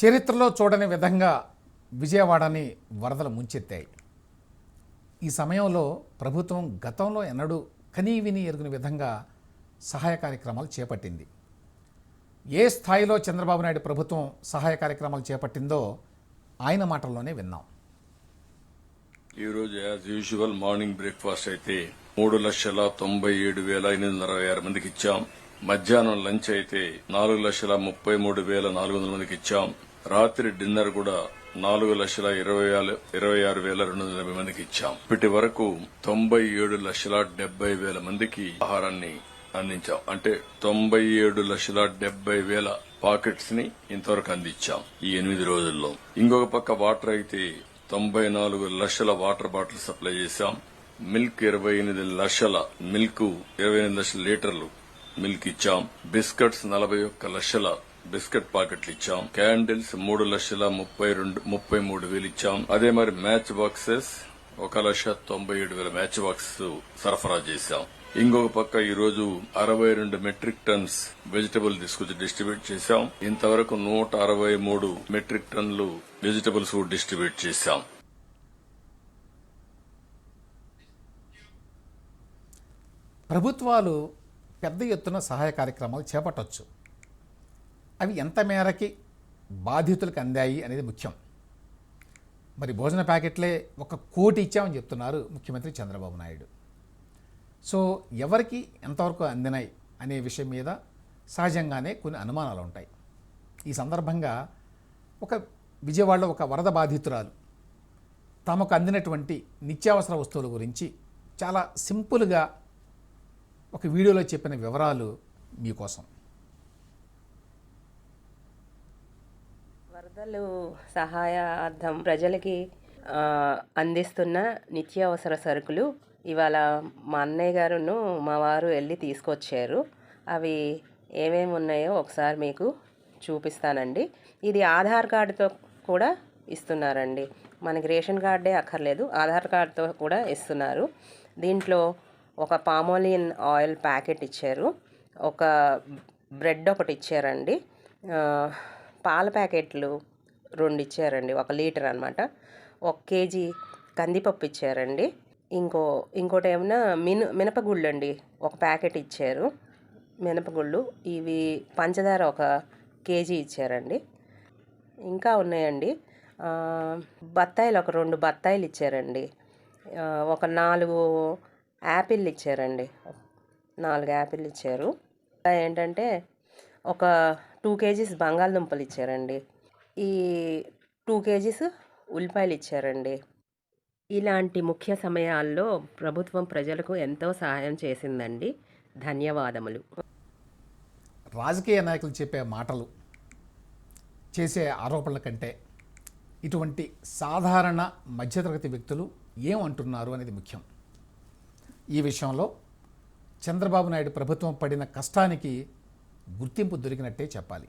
చరిత్రలో చూడని విధంగా విజయవాడని వరదలు ముంచెత్తాయి. ఈ సమయంలో ప్రభుత్వం గతంలో ఎన్నడూ కనీ విని ఎరుగుని విధంగా సహాయ కార్యక్రమాలు చేపట్టింది. ఏ స్థాయిలో చంద్రబాబు నాయుడు ప్రభుత్వం సహాయ కార్యక్రమాలు చేపట్టిందో ఆయన మాటల్లోనే విన్నాం. ఈ రోజు యాజ్ యూజువల్ మార్నింగ్ బ్రేక్ఫాస్ట్ అయితే మూడు లక్షల తొంభై ఏడు వేల ఎనిమిది వందల అరవై ఆరు మందికి ఇచ్చాం. మధ్యాహ్నం లంచ్ అయితే నాలుగు లక్షల ముప్పై మూడు వేల నాలుగు వందల మందికి ఇచ్చాం. రాత్రి డిన్నర్ కూడా నాలుగు లక్షల ఇరవై ఆరు- ఇరవై ఆరు వేల రెండు వందల ఎనభై మందికి ఇచ్చాం. ఇప్పటి వరకు తొంభై ఏడు లక్షల డెబ్బై వేల మందికి ఆహారాన్ని అందించాం. అంటే తొంభై ఏడు లక్షల డెబ్బై వేల పాకెట్స్ని ఇంతవరకు అందించాం ఈ ఎనిమిది రోజుల్లో. ఇంకొక పక్క వాటర్ అయితే తొంభై నాలుగు లక్షల వాటర్ బాటిల్ సప్లై చేశాం. మిల్క్ ఇరవై ఎనిమిది లక్షల మిల్క్ ఇరవై ఎనిమిది లక్షల లీటర్లు మిల్క్ ఇచ్చాం. బిస్కెట్స్ నలభై ఒక్క లక్షల బిస్కెట్ ప్యాకెట్లు ఇచ్చాం. క్యాండిల్స్ మూడు లక్షల ముప్పై రెండు ముప్పై మూడు వేలు ఇచ్చాం. అదే మరి మ్యాచ్ బాక్సెస్ ఒక లక్ష తొంభై ఏడు వేల మ్యాచ్ బాక్స్ సరఫరా చేశాం. ఇంకొక పక్క ఈ రోజు అరవై రెండు మెట్రిక్ టన్స్ వెజిటబుల్ తీసుకొచ్చి డిస్ట్రిబ్యూట్ చేశాం. ఇంతవరకు నూట అరవై మూడు మెట్రిక్ టన్నులు వెజిటబుల్స్ డిస్ట్రిబ్యూట్ చేశాం. ప్రభుత్వాలు పెద్ద ఎత్తున సహాయ కార్యక్రమాలు చేపట్టవచ్చు అవి ఎంత మేరకి బాధితులకు అందాయి అనేది ముఖ్యం. మరి భోజన ప్యాకెట్లే ఒక కోటి ఇచ్చామని చెప్తున్నారు ముఖ్యమంత్రి చంద్రబాబు నాయుడు. సో ఎవరికి ఎంతవరకు అందినాయి అనే విషయం మీద సహజంగానే కొన్ని అనుమానాలు ఉంటాయి. ఈ సందర్భంగా ఒక విజయవాడలో ఒక వరద బాధితురాలు తమకు అందినటువంటి నిత్యావసర వస్తువుల గురించి చాలా సింపుల్గా ఒక వీడియోలో చెప్పిన వివరాలు మీకోసం. వరదలు సహాయార్థం ప్రజలకి అందిస్తున్న నిత్యావసర సరుకులు ఇవాళ మా అన్నయ్య గారును మా వారు వెళ్ళి తీసుకొచ్చారు. అవి ఏమేమి ఉన్నాయో ఒకసారి మీకు చూపిస్తానండి. ఇది ఆధార్ కార్డుతో కూడా ఇస్తున్నారండి. మనకి రేషన్ కార్డే అక్కర్లేదు ఆధార్ కార్డుతో కూడా ఇస్తున్నారు. దీంట్లో ఒక పామోలియన్ ఆయిల్ ప్యాకెట్ ఇచ్చారు. ఒక బ్రెడ్ ఒకటి ఇచ్చారండి. పాల ప్యాకెట్లు రెండు ఇచ్చారండి ఒక లీటర్ అనమాట ఒక కేజీ కందిపప్పు ఇచ్చారండి. ఇంకో ఇంకోటి ఏమన్నా మిన మినపగుళ్ళు అండి ఒక ప్యాకెట్ ఇచ్చారు. మినపగుళ్ళు ఇవి పంచదార ఒక కేజీ ఇచ్చారండి. ఇంకా ఉన్నాయండి. బత్తాయిలు ఒక రెండు బత్తాయిలు ఇచ్చారండి. ఒక నాలుగు యాపిల్ ఇచ్చారండి. నాలుగు యాపిల్ ఇచ్చారు. ఏంటంటే ఒక టూ కేజీస్ బంగాళదుంపలు ఇచ్చారండి. ఈ టూ కేజీస్ ఉల్లిపాయలు ఇచ్చారండి. ఇలాంటి ముఖ్య సమయాల్లో ప్రభుత్వం ప్రజలకు ఎంతో సహాయం చేసిందండి. ధన్యవాదములు. రాజకీయ నాయకులు చెప్పే మాటలు చేసే ఆరోపణల కంటే ఇటువంటి సాధారణ మధ్యతరగతి వ్యక్తులు ఏమంటున్నారు అనేది ముఖ్యం. ఈ విషయంలో చంద్రబాబు నాయుడు ప్రభుత్వం పడిన కష్టానికి గుర్తింపు దొరికినట్టే చెప్పాలి.